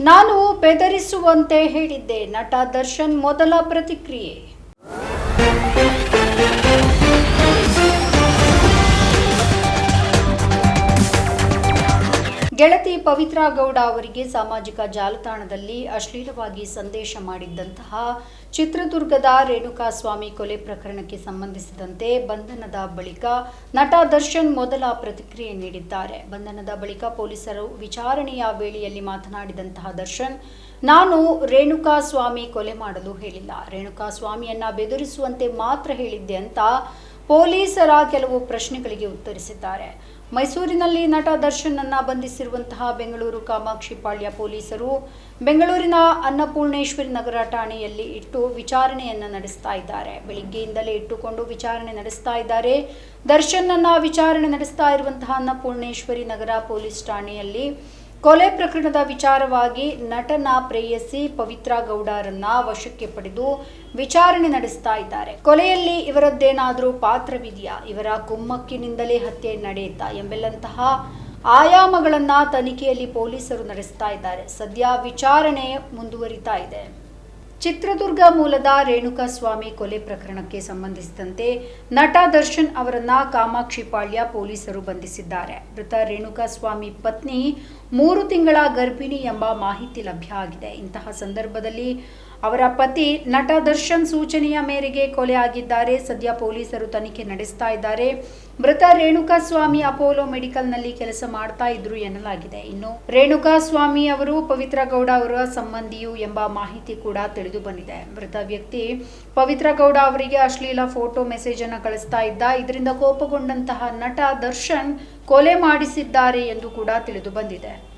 ನಾನು ಬೆದರಿಸುವಂತೆ ಹೇಳಿದ್ದೆ ನಟ ದರ್ಶನ್ ಮೊದಲ ಪ್ರತಿಕ್ರಿಯೆ. ಗೆಳತಿ ಪವಿತ್ರ ಗೌಡ ಅವರಿಗೆ ಸಾಮಾಜಿಕ ಜಾಲತಾಣದಲ್ಲಿ ಅಶ್ಲೀಲವಾಗಿ ಸಂದೇಶ ಮಾಡಿದ್ದಂತಹ ಚಿತ್ರದುರ್ಗದ ರೇಣುಕಾಸ್ವಾಮಿ ಕೊಲೆ ಪ್ರಕರಣಕ್ಕೆ ಸಂಬಂಧಿಸಿದಂತೆ ಬಂಧನದ ಬಳಿಕ ನಟ ದರ್ಶನ್ ಮೊದಲ ಪ್ರತಿಕ್ರಿಯೆ ನೀಡಿದ್ದಾರೆ. ಬಂಧನದ ಬಳಿಕ ಪೊಲೀಸರು ವಿಚಾರಣೆಯ ವೇಳೆಯಲ್ಲಿ ಮಾತನಾಡಿದಂತಹ ದರ್ಶನ್, ನಾನು ರೇಣುಕಾಸ್ವಾಮಿ ಕೊಲೆ ಮಾಡಲು ಹೇಳಿಲ್ಲ. ರೇಣುಕಾಸ್ವಾಮಿಯನ್ನ ಬೆದರಿಸುವಂತೆ ಮಾತ್ರ ಹೇಳಿದ್ದೆ ಅಂತ ಪೊಲೀಸರ ಕೆಲವು ಪ್ರಶ್ನೆಗಳಿಗೆ ಉತ್ತರಿಸಿದ್ದಾರೆ. ಮೈಸೂರಿನಲ್ಲಿ ನಟ ದರ್ಶನ್ ಅನ್ನ ಬಂಧಿಸಿರುವಂತಹ ಬೆಂಗಳೂರು ಕಾಮಾಕ್ಷಿ ಪಾಳ್ಯ ಪೊಲೀಸರು ಬೆಂಗಳೂರಿನ ಅನ್ನಪೂರ್ಣೇಶ್ವರಿ ನಗರ ಠಾಣೆಯಲ್ಲಿ ಇಟ್ಟು ವಿಚಾರಣೆಯನ್ನ ನಡೆಸ್ತಾ ಇದ್ದಾರೆ. ಬೆಳಿಗ್ಗೆಯಿಂದಲೇ ಇಟ್ಟುಕೊಂಡು ವಿಚಾರಣೆ ನಡೆಸ್ತಾ ಇದ್ದಾರೆ. ದರ್ಶನ್ ಅನ್ನ ವಿಚಾರಣೆ ನಡೆಸ್ತಾ ಇರುವಂತಹ ಅನ್ನಪೂರ್ಣೇಶ್ವರಿ ನಗರ ಪೊಲೀಸ್ ಠಾಣೆಯಲ್ಲಿ ಕೊಲೆ ಪ್ರಕರಣದ ವಿಚಾರವಾಗಿ ನಟನ ಪ್ರೇಯಸಿ ಪವಿತ್ರ ಗೌಡರನ್ನ ವಶಕ್ಕೆ ಪಡೆದು ವಿಚಾರಣೆ ನಡೆಸ್ತಾ ಇದ್ದಾರೆ. ಕೊಲೆಯಲ್ಲಿ ಇವರದ್ದೇನಾದರೂ ಪಾತ್ರವಿದೆಯಾ? ಇವರ ಕುಮ್ಮಕ್ಕಿನಿಂದಲೇ ಹತ್ಯೆ ನಡೆಯುತ್ತಾ ಎಂಬೆಲ್ಲಂತಹ ಆಯಾಮಗಳನ್ನ ತನಿಖೆಯಲ್ಲಿ ಪೊಲೀಸರು ನಡೆಸ್ತಾ ಇದ್ದಾರೆ. ಸದ್ಯ ವಿಚಾರಣೆ ಮುಂದುವರಿತಾ ಇದೆ. ಚಿತ್ರದುರ್ಗ ಮೂಲದ ರೇಣುಕಾ ಸ್ವಾಮಿ ಕೊಲೆ ಪ್ರಕರಣಕ್ಕೆ ಸಂಬಂಧಿಸಿದಂತೆ ನಟ ದರ್ಶನ್ ಅವರನ್ನ ಕಾಮಾಕ್ಷಿಪಾಳ್ಯ ಪೊಲೀಸರು ಬಂಧಿಸಿದ್ದಾರೆ. ಮೃತ ರೇಣುಕಾಸ್ವಾಮಿ ಪತ್ನಿ ಮೂರು ತಿಂಗಳ ಗರ್ಭಿಣಿ ಎಂಬ ಮಾಹಿತಿ ಲಭ್ಯ ಆಗಿದೆ. ಇಂತಹ ಸಂದರ್ಭದಲ್ಲಿ ಅವರ ಪತಿ ನಟ ದರ್ಶನ್ ಸೂಚನೆಯ ಮೇರೆಗೆ ಕೊಲೆ ಆಗಿದ್ದಾರೆ. ಸದ್ಯ ಪೊಲೀಸರು ತನಿಖೆ ನಡೆಸ್ತಾ ಇದ್ದಾರೆ. ಮೃತ ರೇಣುಕಾಸ್ವಾಮಿ ಅಪೋಲೋ ಮೆಡಿಕಲ್ನಲ್ಲಿ ಕೆಲಸ ಮಾಡ್ತಾ ಇದ್ರು ಎನ್ನಲಾಗಿದೆ. ಇನ್ನು ರೇಣುಕಾಸ್ವಾಮಿ ಅವರು ಪವಿತ್ರ ಗೌಡ ಅವರ ಸಂಬಂಧಿಯು ಎಂಬ ಮಾಹಿತಿ ಕೂಡ ತಿಳಿದು ಬಂದಿದೆ. ಮೃತ ವ್ಯಕ್ತಿ ಪವಿತ್ರ ಗೌಡ ಅವರಿಗೆ ಅಶ್ಲೀಲ ಫೋಟೋ ಮೆಸೇಜ್ ಅನ್ನು ಕಳಿಸ್ತಾ ಇದ್ದ. ಇದರಿಂದ ಕೋಪಗೊಂಡಂತಹ ನಟ ದರ್ಶನ್ ಕೊಲೆ ಮಾಡಿಸಿದ್ದಾರೆ ಎಂದು ಕೂಡ ತಿಳಿದು ಬಂದಿದೆ.